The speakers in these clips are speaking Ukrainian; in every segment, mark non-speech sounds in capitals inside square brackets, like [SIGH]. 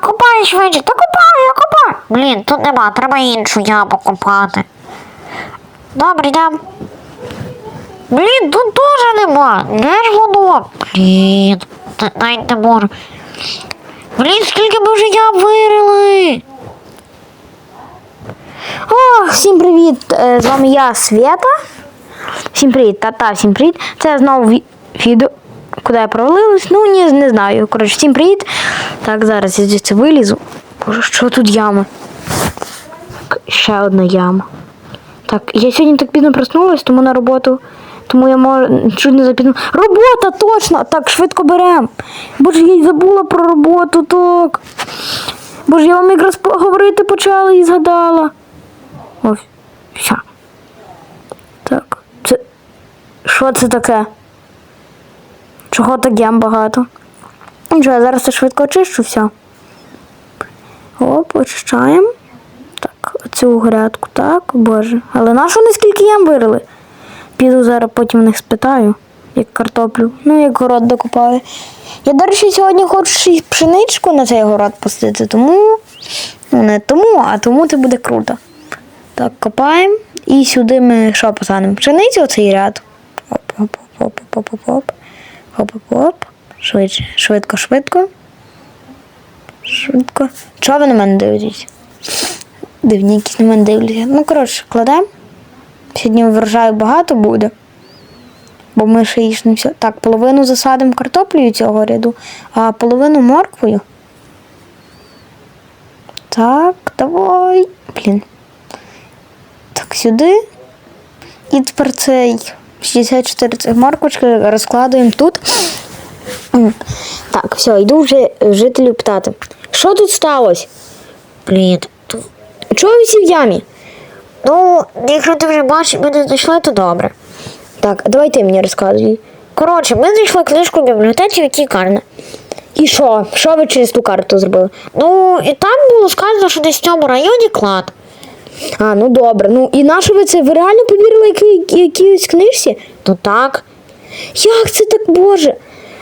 Так, швидше, та копай, я копаю. Блін, тут нема, треба іншу яму копати. Добре, йдем. Блін, тут теж нема. Де ж воно? Блін, навіть не можу. Блін, скільки ми вже ям вирили. О, всім привіт! Е, З вами я Свята. Всім привіт, та-та, всім привіт. Це знову ві- відео. Куди я провалилась? Ну, ні, не знаю. Коротше, всім привіт. Так, зараз я звідси вилізу. Боже, що тут ями? Так, Ще одна яма. Так, я сьогодні так пізно проснулась, тому на роботу. Тому я можу чуть не запізно. Робота точно! Так, швидко берем. Боже, я й забула про роботу, так. Боже, я вам якраз говорити почала і згадала. Ось, все. Так, це. Що це таке? Чого так ям багато? Нічого, я зараз це швидко очищу, все. Оп, очищаємо. Так, оцю грядку, так, боже. Але на що вони скільки ям вирили? Піду зараз потім в них спитаю, як картоплю. Ну, як город докопаю. Я, до речі, сьогодні хочу ще й пшеничку на цей город пустити, тому. Ну, не тому, а тому це буде круто. Так, копаємо. І сюди ми що посадимо? Пшеницю оцей ряд. Оп, оп, оп, оп, оп, оп, оп. Оп, оп, оп. Швидше. Швидко, швидко. Швидко. Чого ви на мене дивитесь? Дивні якісь на мене дивляться. Ну, коротше, кладемо. Сьогодні врожаю багато буде. Бо ми ще їж не все. Так, половину засадимо картоплею цього ряду, а половину морквою. Так, давай. Блін. Так, сюди. І тепер цей 64 цих морквочки розкладуємо тут. Так, все, йду вже жителю питати. Що тут сталося? Блін. Чого ви всі в ямі? Ну, якщо ти вже бачиш, ми не знайшли, то добре. Так, давай ти мені розказуй. Коротше, ми знайшли книжку в бібліотеці, в якій карне. І що? Що ви через ту карту зробили? Ну, і там було сказано, що десь в цьому районі клад. А, ну добре. Ну і на що ви це? Ви реально повірили які, якійсь книжці? Ну так. Як це так боже?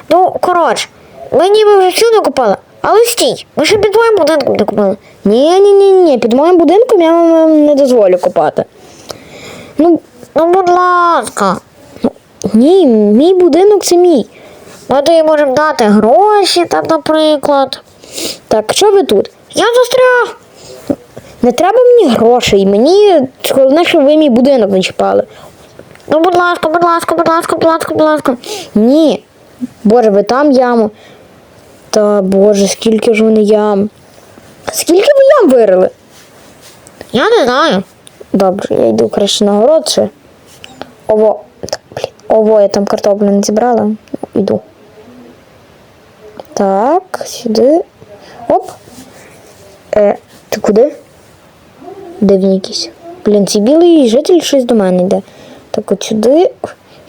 Ну, коротше, ми ніби вже всю не купили, але стій, ми ще під твоїм будинком не купили. Ні, ні, ні, ні, під моїм будинком я вам не дозволю копати. Ну, Ну, будь ласка, ні, мій будинок це мій. ми тобі можемо дати гроші там, наприклад. Так, що ви тут? Я застряг. Не треба мені грошей. Мені головне, ви мій будинок не чіпали. Ну, будь ласка, будь ласка, будь ласка, будь ласка, будь ласка. Ні. Боже, ви там яму. Та боже, скільки ж вони ям. Скільки ви ям вирили? Я не знаю. Добре, я йду краще на город ще. Ово. Блін. Ово, я там картоплю не зібрала. Іду. Так, сюди. Оп. Е, ти куди? Дивні якісь. Блін, цей білий житель щось до мене йде. Так, от сюди.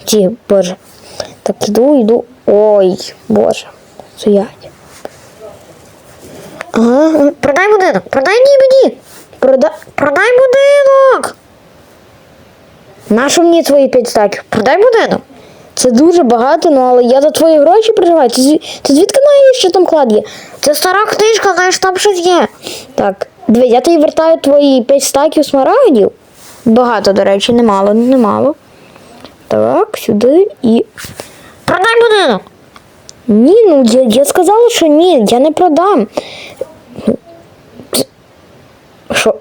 Ті, боже. Так, іду, йду. Ой, боже. Стоять. Ага, Продай будинок, продай ні мені. прода... Продай будинок. Нащо мені твої п'ять стаків? Продай будинок. Це дуже багато, ну але я за твої гроші переживаю. Ти, ти звідки знаєш, що там клад є? Це стара книжка, знаєш, там щось є. Так, дивись, я тобі вертаю твої 5 стаків смарагдів. Багато, до речі, немало, немало. Так, сюди і. Продай будинок. Ні, ну я, я сказала, що ні, я не продам. Що?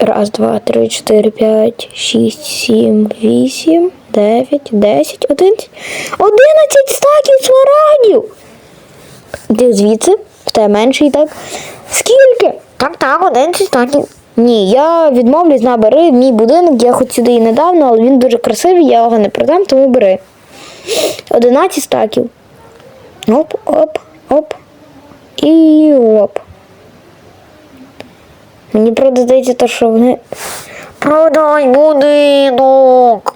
Раз, два, три, чотири, п'ять, шість, сім, вісім, дев'ять, десять, одинадцять. Одинадцять стаків смарагдів! Ти звідси? В тебе менше і так. Скільки? Так, так, один стаків. Ні, я відмовлюсь на бери мій будинок, я хоч сюди і недавно, але він дуже красивий, я його не продам, тому бери. 11 стаків. Оп, оп, оп. І оп. Мені правда здається, то, що вони. Продай будинок.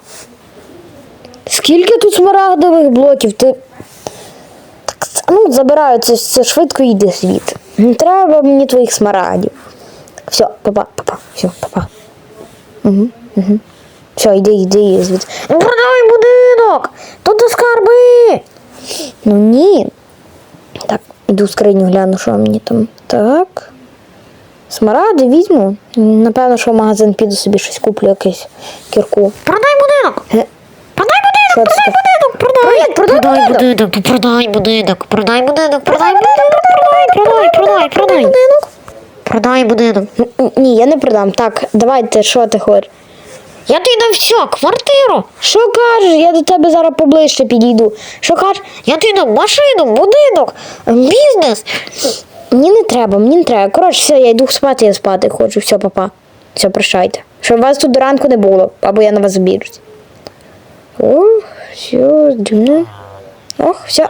Скільки тут смарагдових блоків? Ти. Так, ну, забираю це, це швидко і йди світ. Не треба мені твоїх смарагдів. Все, папа, папа, все, папа. Угу, угу. Все, йди, йди звідси. Продай будинок. Тут де скарби. Ну ні. Так, Іду в скриню гляну, що мені там. Так. Смаради візьму. Напевно, що в магазин піду собі щось куплю якесь кірку. Продай будинок! Ге, Продай будинок! Що це таке? Продай! Продай, продай будинок! Продай будинок! Продай будинок! Продай будинок! Продай! Продай! Продай! Продай! Будинок? Продай будинок! Ні, я не продам. Так, давайте, що ти хочеш? Я тобі дам все, квартиру! Що кажеш? Я до тебе зараз поближче підійду. Що кажеш? Я тобі дам машину, будинок, бізнес. Мені не треба, мені не треба. Коротше, все, я йду спати, я спати хочу. Все, папа. Все, прощайте. Щоб вас тут до ранку не було, або я на вас забіжусь. Ох, все, дивно. Ох, все.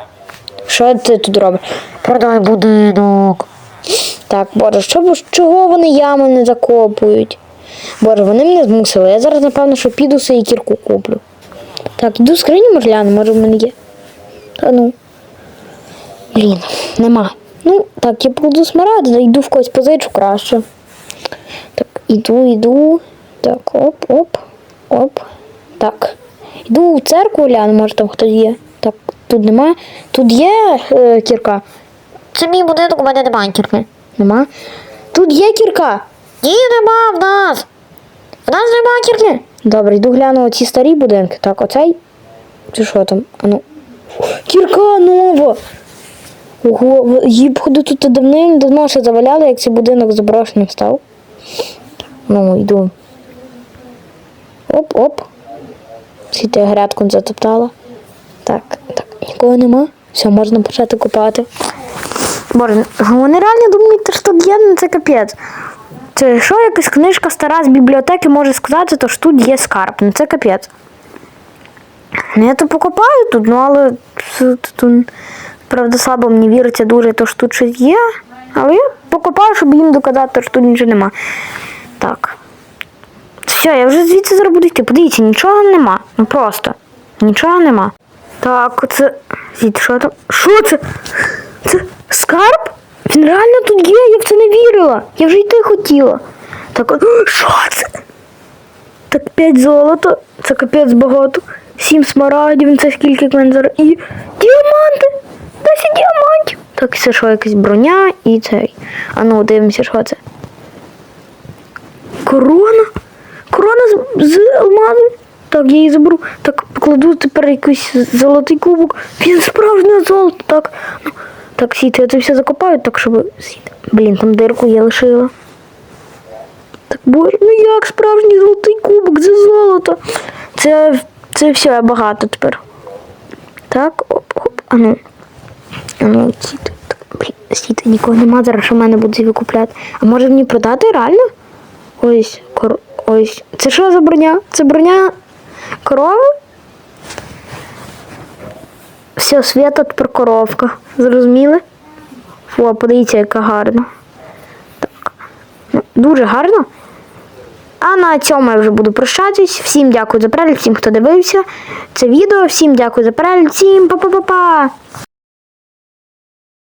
Що ти тут робиш? Продай будинок. Так, боже, що, чого вони ями не закопують? Боже, вони мене змусили. Я зараз, напевно, що піду собі кірку куплю. Так, йду скриню, гляну, може в мене є. Та ну. Блін, нема. Ну, так, я буду смарати, йду в когось позичу краще. Так, іду, іду. Так, оп, оп, оп. Так. Йду в церкву гляну, може там хтось є. Так, тут нема. Тут є е, кірка. Це мій будинок, у мене немає кірки. Нема. Тут є кірка. Ні, нема в нас. В нас нема кірки. Добре, йду гляну оці старі будинки. Так, оцей. Чи що там? А ну. Кірка нова. Ого, її походу тут давним-давно ще заваляли, як цей будинок заброшеним став. Ну, йду. Оп-оп. Світи грядку затоптала. Так, так, нікого нема. Все, можна почати копати. Боже, вони реально думають, що тут є, ну це капець. Це що якась книжка стара з бібліотеки може сказати, то ж тут є скарб. Ну це капець. Ну я то покопаю тут, ну але тут, правда, слабо мені віриться дуже, то що тут щось є. Але я покопаю, щоб їм доказати, що тут нічого нема. Так. Все, я вже звідси зараз буду. Подивіться, нічого нема. Ну просто. Нічого нема. Так, оце. Звідти, що там? Що це? Це скарб? Він реально тут є, я в це не вірила. Я вже йти хотіла. Так, от, [GASPS] що це? Так, 5 золота, це капець багато. 7 смарагдів, це скільки в. І діаманти! 10 діамантів. Так, це що, якась броня і цей. А ну, дивимося, що це. Корона? Корона з, з алмазом? Так, я її заберу. Так, покладу тепер якийсь золотий кубок. Він справжнє золото, так. Ну, так, сіти, я це все закопаю, так, щоб. Сіти. Блін, там дирку я лишила. Так, боже, ну як справжній золотий кубок, це золото. Це, це все багато тепер. Так, оп, оп, а ну. А ну, сіти. Так, блін, сіти, нікого нема, зараз що мене будуть викупляти. А може мені продати реально? Ось, кор... ось. Це що за броня? Це броня корови? Все, свята тепер коровка. Зрозуміли? Фу, подивіться, яка гарна. Так. Ну, дуже гарно. А на цьому я вже буду прощатись. Всім дякую за перегляд, всім, хто дивився це відео. Всім дякую за перегляд, всім па-па-па-па!